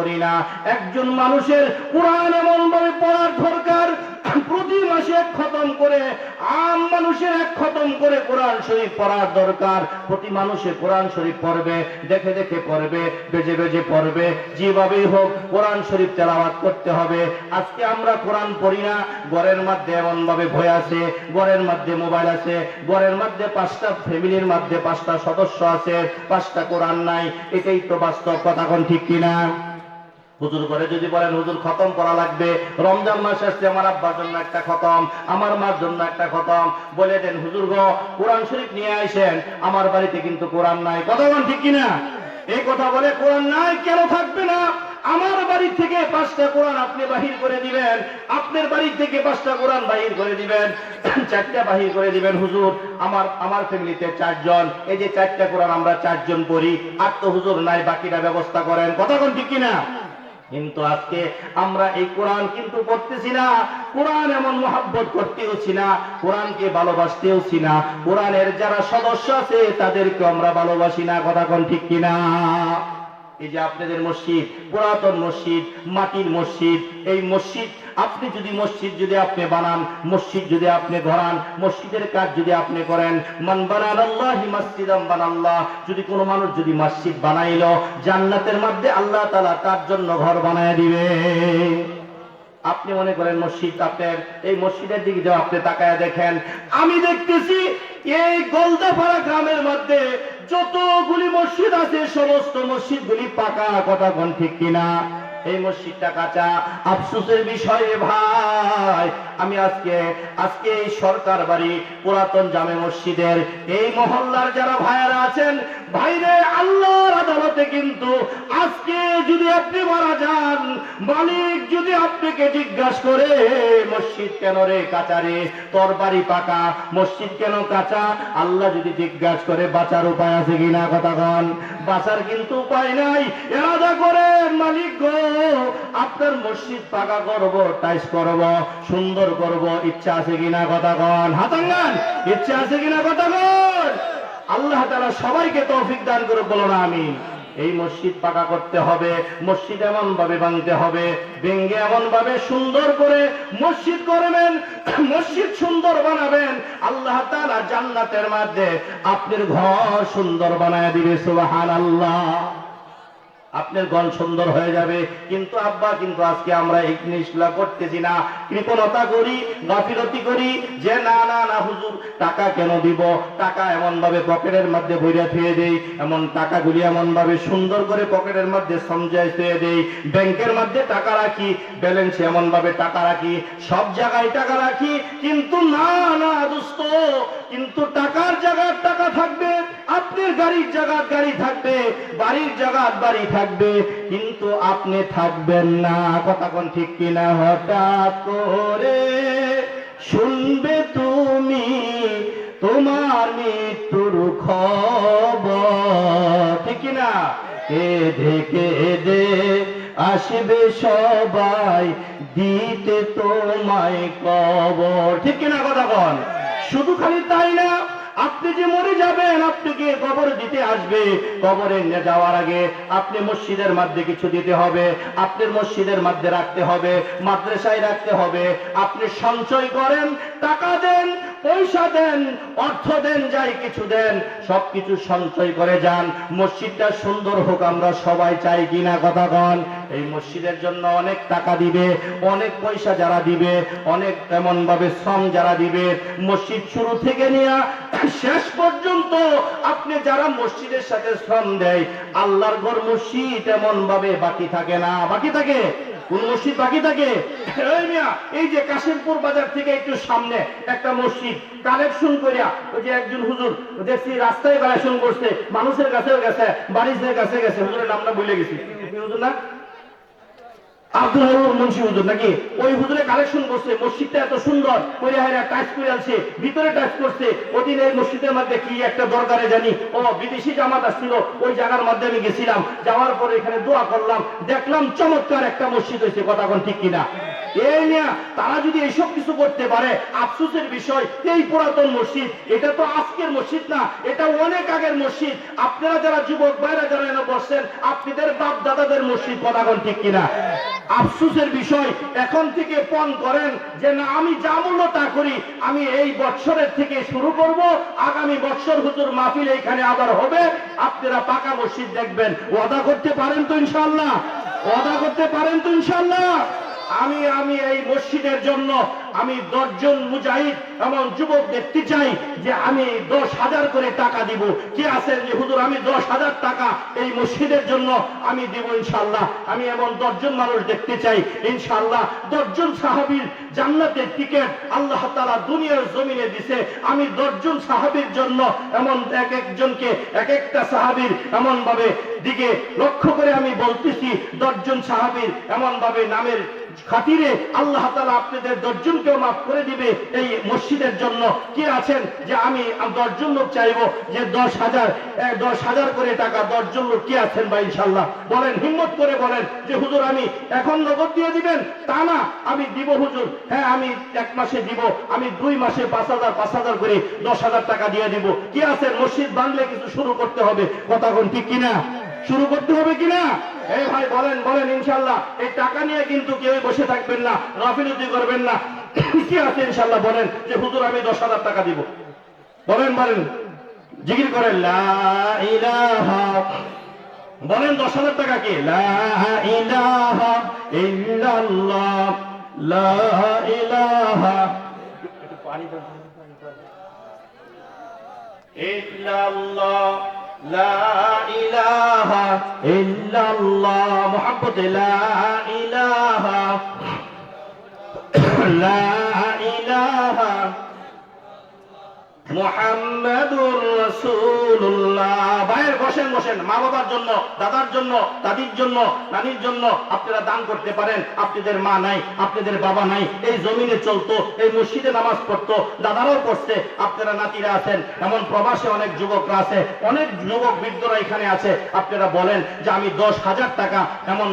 করি না। একজন মানুষের কোরআন এমন ভাবে পড়ার দরকার, প্রতি মাসে এক খতম করে, আম মানুষের এক খতম করে কোরআন শরীফ পড়ার দরকার। প্রতি মানুষে কোরআন শরীফ পড়বে, দেখে দেখে পড়বে, বেজে বেজে পড়বে। যেভাবেই হোক, কোরআন শরীফ তেলাওয়াত করতে হবে। আজকে আমরা কোরআন পড়ি না, ঘরের মধ্যে এমন ভাবে ভয় আছে, ঘরের মধ্যে মোবাইল আছে, ঘরের মধ্যে পাঁচটা ফ্যামিলির মধ্যে পাঁচটা সদস্য আছে, পাঁচটা কোরআন নাই, এটাই তো বাস্তব কথা ঠিক কিনা? হুজুর করে যদি বলেন, হুজুর, খতম করা লাগবে। রমজান মাস আসছে, আমার আব্বার জন্য একটা খতম, আমার মার জন্য একটা খতম। বলে দেন, হুজুর গো, কোরআন শরীফ নিয়ে আসেন আমার বাড়িতে কিন্তু কোরআন নাই। কথা বলেন ঠিক কিনা? এই কথা বলে কোরআন নাই, কেন থাকবে না? আমার বাড়ি থেকে পাঁচটা কোরআন আপনি বাহির করে দিবেন। আপনার বাড়ি থেকে পাঁচটা কোরআন বাহির করে দিবেন। চারটা বাহির করে দিবেন, হুজুর, আমার আমার ফ্যামিলিতে চারজন, এই যে চারটা কোরআন আমরা চারজন পড়ি, আর তো হুজুর নাই বাকিটা ব্যবস্থা করেন। কথা কোন ঠিক কিনা? কিন্তু আজকে আমরা এই কোরআন কিন্তু পড়তেছি না। কোরআন এমন মহাব্বত করতেওছি না, কোরআনকে ভালোবাসতেওছি না। কোরআনের যারা সদস্য আছে তাদেরকে আমরা ভালোবাসি না, কথা কোন ঠিক কিনা? এই যে আপনাদের মসজিদ, পুরাতন মসজিদ, মাটির মসজিদ, এই মসজিদ আপনি যদি মসজিদ যদি আপনি বানান, মসজিদ যদি আপনি ধরান, মসজিদের কাজ যদি আপনি করেন, মান বানান আল্লাহ মাসজিদাম বানাল্লাহ, যদি কোনো মানুষ যদি মসজিদ বানাইলো, জান্নাতের মধ্যে আল্লাহ তাআলা তার জন্য ঘর বানায় দিবে। আপনি মনে করেন মসজিদ আপনার, এই মসজিদের দিকে যাও, আপনি তাকায় দেখেন। আমি দেখতেছি এই গোলদাপাড়া গ্রামের মধ্যে যতগুলি মসজিদ আছে, সমস্ত মসজিদগুলি পাকা কথা কোন ঠিক কিনা? এই মসজিদটা কাঁচা আফসোসের বিষয়ে ভাই। আমি আজকে আজকে এই সরকার বাড়ি পুরাতন জামে মসজিদের এই মহল্লার যারা ভাইয়ারা আছেন, ভাইরে আল্লাহর আদালতে কিন্তু আজকে যদি আপনি মারা যান, মালিক যদি আপনাকে জিজ্ঞাসা করে, মসজিদ কেন রে কাঁচা রে? তোর বাড়ি পাকা? মসজিদ কেন কাঁচা? আল্লাহ যদি জিজ্ঞাসা করে, বাঁচার উপায় আছে কিনা কথা কন? বাঁচার কিন্তু উপায় নাই। এরাদা করে মালিক গো আপনার মসজিদ পাকা করব টাইস করব, সুন্দর করব, ইচ্ছা আছে কিনা কথা কন। হাতাঙ্গান, ইচ্ছা আছে কিনা কথা কন? আল্লাহ তাআলা সবাইকে তৌফিক দান করে বলো না আমি এই মসজিদ পাকা করতে হবে, মসজিদ এমন ভাবে ভাঙতে হবে, ভেঙ্গে এমন ভাবে সুন্দর করে মসজিদ করবেন, মসজিদ সুন্দর বানাবেন। আল্লাহ জান্নাতের মধ্যে আপনার ঘর সুন্দর বানায় দিবে, সুবহানাল্লাহ। আপনার গল সুন্দর হয়ে যাবে। কিন্তু আব্বা, কিন্তু আজকে আমরা এই জিনিসগুলা করতেছি না। কৃপণতা করি, গাফিলতি করি যে না না না, হুজুর, টাকা কেন দিব? টাকা এমন ভাবে পকেটের মধ্যে ভরিয়া থুয়ে দেই, এমন টাকাগুলি এমন ভাবে সুন্দর করে পকেটের মধ্যে সঞ্চয় থুয়ে দেই। ব্যাংকের মধ্যে টাকা রাখি, ব্যালেন্স এমন ভাবে টাকা রাখি, সব জায়গায় টাকা রাখি, কিন্তু না না, দোস্ত, কিন্তু টাকার জায়গার টাকা থাকবে। আপনার গাড়ির জায়গার গাড়ি থাকবে, বাড়ির জায়গার বাড়ি থাকবে, কিন্তু আপনি থাকবেন না। কথা কোন ঠিক কিনা? হঠাৎ করে শুনবে তুমি তোমার মৃত্যুর খবর। ঠিক কিনা? কেঁদে কেঁদে আসবে সবাই দিতে তোমায় কবর। ঠিক কিনা কথা বল শুধু খালি তাই না আপনি যে মরে যাবেন, আপনি আপনাকে কবর দিতে আসবে। কবরে যাওয়ার আগে আপনি মসজিদের মধ্যে কিছু দিতে হবে আপনার মসজিদের মধ্যে রাখতে হবে, মাদ্রাসায় রাখতে হবে। আপনি সঞ্চয় করেন, টাকা দেন পয়সা দেন, অর্থ দেন, যাই কিছু দেন, সবকিছু সঞ্চয় করে যান। মসজিদটা সুন্দর হোক, আমরা সবাই চাই কিনা কথা কন। এই মসজিদের জন্য অনেক টাকা দিবে, অনেক পয়সা যারা দিবে, অনেক এমন ভাবে শ্রম যারা দিবে। মসজিদ শুরু থেকে নিয়ে, শেষ পর্যন্ত আপনি যারা মসজিদের সাথে শ্রম দেয়, আল্লাহর ঘর মসজিদ এমন ভাবে বাকি থাকে না। বাকি থাকে? কোন মসজিদ বাকি থাকে? এই মিয়া এই যে কাশিমপুর বাজার থেকে একটু সামনে একটা মসজিদ কালেকশন করিয়া ওই যে একজন হুজুর দেখছি রাস্তায় কালেকশন করছে মানুষের কাছে গেছে বাড়ির কাছে গেছে। হুজুরের নামটা ভুলে গেছি। হুজুর না? আব্দুল হারুন মুন্সি হুজুর নাকি? ওই হুজুরে কালেকশন করছে, মসজিদটা এত সুন্দর করে টাচ করে আছে ভিতরে টাচ করছে, ওদিন এই মসজিদের মধ্যে কি একটা দরকারে জানি? ও, বিদেশি জামাত আসছিল, ওই জায়গার মধ্যে আমি গেছিলাম, যাওয়ার পরে এখানে দোয়া করলাম, দেখলাম চমৎকার একটা মসজিদ হয়েছে, কথা কোন ঠিক কিনা? এই নিয়ে তারা যদি এইসব কিছু করতে পারে, আফসোসের বিষয়, এই পুরাতন মসজিদ, এটা তো আজকের মসজিদ না, এটা অনেক আগের মসজিদ। আপনারা যারা যুবক ভাইরা যারা এনে বসছেন, আপনাদের বাপ দাদাদের মসজিদ, কথা কোন ঠিক কিনা? আফসোসের বিষয়, এখন থেকে পণ করেন যে, না, আমি যা মূল্য তা করি, আমি এই বৎসরের থেকে শুরু করব, আগামী বৎসর হুজুর মাহফিল এখানে আবার হবে। আপনারা পাকা মসজিদ দেখবেন। ওয়াদা করতে পারেন তো ইনশাল্লাহ ওয়াদা করতে পারেন তো ইনশাল্লাহ আমি আমি এই মসজিদের জন্য আমি দশজন মুজাহিদ এমন যুবক দেখতে চাই যে আমি দশ হাজার করে টাকা দিব। কে আছেন যে, হুজুর, আমি দশ হাজার টাকা এই মসজিদের জন্য আমি দিব ইনশাল্লাহ আমি এমন দশজন মানুষ দেখতে চাই ইনশাল্লাহ দশজন সাহাবীর জান্নাতের টিকিট আল্লাহ তালা দুনিয়ার জমিনে দিছে। আমি দশজন সাহাবীর জন্য এমন এক একজনকে, এক একটা সাহাবীর এমন ভাবে দিকে লক্ষ্য করে আমি বলতেছি, দশজন সাহাবীর এমন ভাবে নামের খাতিরে আল্লাহ তালা আপনাদের দশজনকেও মাফ করে দিবে এই মসজিদের জন্য। কি আছেন? যে আমি দশজন লোক চাইব যে দশ হাজার দশ হাজার করে টাকা দশজন লোক কি আছেন বা ইনশাল্লাহ বলেন, হিম্মত করে বলেন যে হুজুর আমি এখন নগদ দিয়ে দিবেন? তা না, আমি দিব হুজুর। হ্যাঁ আমি এক মাসে দিব, আমি দুই মাসে পাঁচ হাজার পাঁচ হাজার করে দশ হাজার টাকা দিয়ে দিব। কি আছেন? মসজিদ বানলে কিছু শুরু করতে হবে। কথা কোন ঠিক কিনা? শুরু করতে হবে কিনা? এই ভাই, বলেন বলেন, ইনশাল্লাহ। এই টাকা নিয়ে কিন্তু কেউ বসে থাকবেন না গাফিলতি করবেন না। কি আছে, ইনশাল্লাহ, বলেন, যে, হুজুর, আমি দশ হাজার টাকা দিব। বলেন বলেন, জিকির করেন বলেন, দশ হাজার টাকা কি? ইল্লাল্লাহ। লা ইলাহা ইল্লাল্লাহ লা ইলাহা ইল্লাল্লাহ মুহাব্বত লা ইলাহা লা ইলাহা বসেন মা বাবার জন্য, দাদার জন্য, দাদির জন্য, নানির জন্য আপনারা দান করতে পারেন। আপনাদের মা নাই, আপনাদের বাবা নাই। এই জমিনে চলতো, এই মসজিদে নামাজ পড়তো আপনারা নাতিরা আছেন, এমন প্রবাসে অনেক যুবকরা আছে, অনেক যুবক বৃদ্ধরা এখানে আছে। আপনারা বলেন যে আমি দশ হাজার টাকা এমন